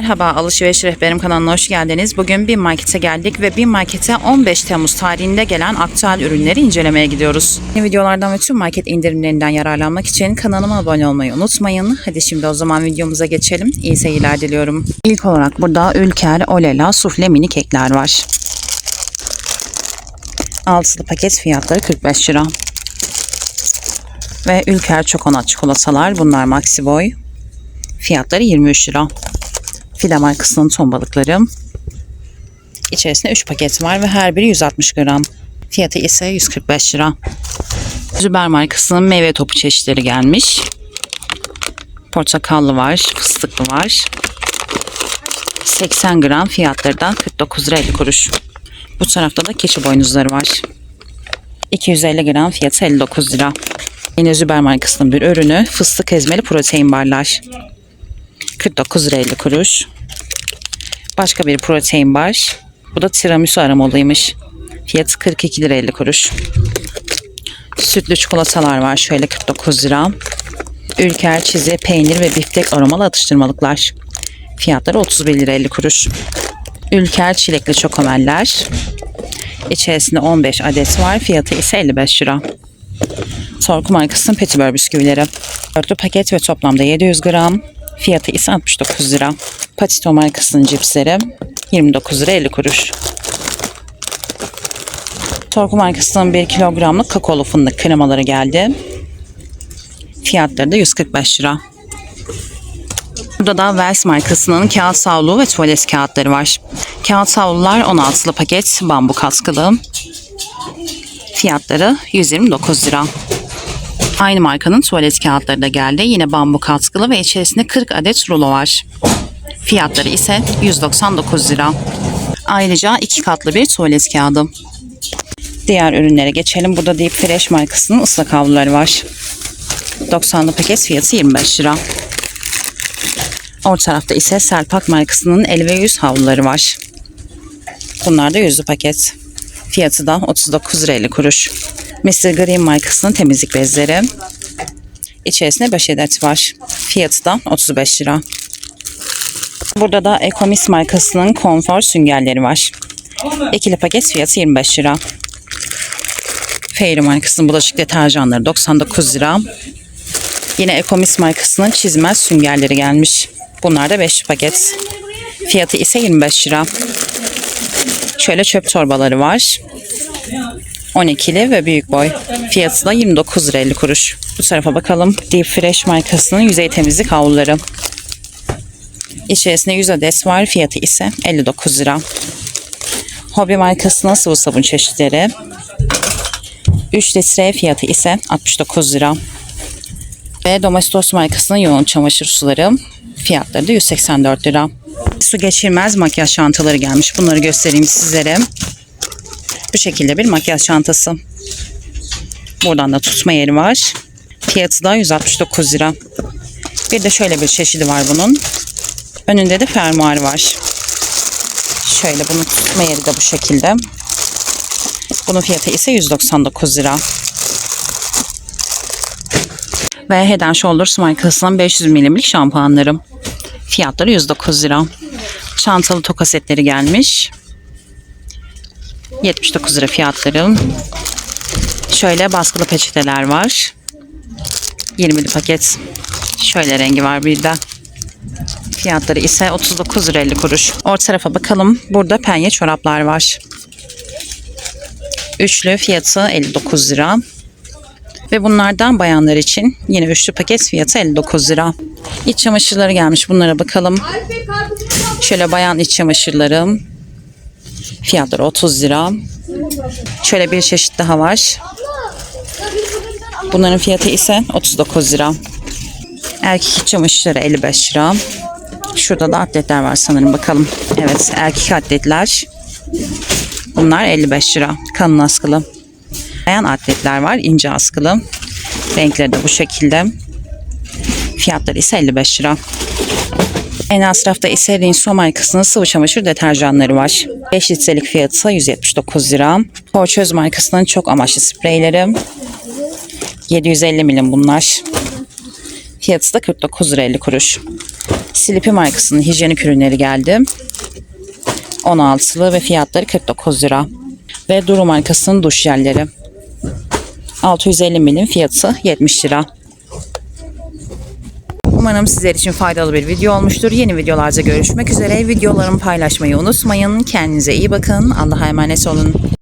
Merhaba Alışveriş Rehberim kanalına hoş geldiniz. Bugün bir markete geldik ve bir markete 15 Temmuz tarihinde gelen aktüel ürünleri incelemeye gidiyoruz. Yeni videolardan ve tüm market indirimlerinden yararlanmak için kanalıma abone olmayı unutmayın. Hadi şimdi o zaman videomuza geçelim. İyi seyirler diliyorum. İlk olarak burada Ülker Olela sufle mini kekler var. Altılı paket fiyatları 45 lira. Ve Ülker Çokonat çikolatalar bunlar maxi boy. Fiyatları 23 lira. File markasının ton balıkları. İçerisinde 3 paket var ve her biri 160 gram. Fiyatı ise 145 lira. Züber markasının meyve topu çeşitleri gelmiş. Portakallı var, fıstıklı var. 80 gram fiyatları da 49 lira 50 kuruş. Bu tarafta da keçi boynuzları var. 250 gram fiyatı 59 lira. Yine Züber markasının bir ürünü fıstık ezmeli protein barlar. 49 lira 50 kuruş. Başka bir protein bar. Bu da tiramisu aromalıymış. Fiyatı 42 lira 50 kuruş. Sütlü çikolatalar var şöyle 49 lira. Ülker çizi, peynir ve biftek aromalı atıştırmalıklar. Fiyatları 31 lira 50 kuruş. Ülker çilekli çokomeller. İçerisinde 15 adet var. Fiyatı ise 55 lira. Torku markasının petibör bisküvileri. Dörtlü paket ve toplamda 700 gram. Fiyatı ise 69 lira. Patito markasının cipsleri 29 lira 50 kuruş. Torku markasının 1 kilogramlık kakaolu fındık kremaları geldi. Fiyatları da 145 lira. Burada da Wells markasının kağıt savlu ve tuvalet kağıtları var. Kağıt savlular 16'lı paket bambu kaskılı. Fiyatları 129 lira. Aynı markanın tuvalet kağıtları da geldi. Yine bambu katkılı ve içerisinde 40 adet rulo var. Fiyatları ise 199 lira. Ayrıca iki katlı bir tuvalet kağıdı. Diğer ürünlere geçelim. Burada Deep Fresh markasının ıslak havluları var. 90'lı paket fiyatı 25 lira. Orta tarafta ise Serpak markasının el ve yüz havluları var. Bunlar da yüzlü paket. Fiyatı da 39 lira 50 kuruş. Mr. Green markasının temizlik bezleri. İçerisinde 5 adet var. Fiyatı da 35 lira. Burada da Ecomis markasının konfor süngerleri var. İkili paket fiyatı 25 lira. Fairy markasının bulaşık deterjanları 99 lira. Yine Ecomis markasının çizmez süngerleri gelmiş. Bunlar da 5 paket. Fiyatı ise 25 lira. Şöyle çöp torbaları var. 12'li ve büyük boy. Fiyatı da 29 lira 50 kuruş. Bu tarafa bakalım. Deep Fresh markasının yüzey temizlik havluları. İçerisinde 100 adet var. Fiyatı ise 59 lira. Hobby markasının sıvı sabun çeşitleri. 3 litre fiyatı ise 69 lira. Ve Domestos markasının yoğun çamaşır suları. Fiyatları da 184 lira. Su geçirmez makyaj çantaları gelmiş. Bunları göstereyim sizlere. Bu şekilde bir makyaj çantası. Buradan da tutma yeri var. Fiyatı da 169 lira. Bir de şöyle bir çeşidi var bunun. Önünde de fermuar var. Şöyle bunun tutma yeri de bu şekilde. Bunun fiyatı ise 199 lira. Ve Head and Shoulders markasının 500 milimlik şampuanlarım. Fiyatları 109 lira. Çantalı toka setleri gelmiş. 79 lira fiyatları. Şöyle baskılı peçeteler var. 20'li paket. Şöyle rengi var bir de. Fiyatları ise 39 lira 50 kuruş. Orta tarafa bakalım. Burada penye çoraplar var. Üçlü fiyatı 59 lira. Ve bunlardan bayanlar için yine üçlü paket fiyatı 59 lira. İç çamaşırları gelmiş. Bunlara bakalım. Şöyle bayan iç çamaşırları. Fiyatları 30 lira. Şöyle bir çeşit daha var. Bunların fiyatı ise 39 lira. Erkek iç çamaşırları 55 lira. Şurada da atletler var sanırım bakalım. Evet erkek atletler. Bunlar 55 lira. Kalın askılı. Bayan atletler var ince askılı. Renkleri de bu şekilde. Fiyatları ise 55 lira. En alt rafta ise Rinso markasının sıvı çamaşır deterjanları var. 5 litrelik fiyatı 179 lira. Porçöz markasının çok amaçlı spreyleri. 750 milim bunlar. Fiyatı da 49 lira 50 kuruş. Slipi markasının hijyenik ürünleri geldi. 16'lı ve fiyatları 49 lira. Ve Duru markasının duş jelleri. 650 milim fiyatı 70 lira. Umarım sizler için faydalı bir video olmuştur. Yeni videolarda görüşmek üzere. Videolarımı paylaşmayı unutmayın. Kendinize iyi bakın. Allah'a emanet olun.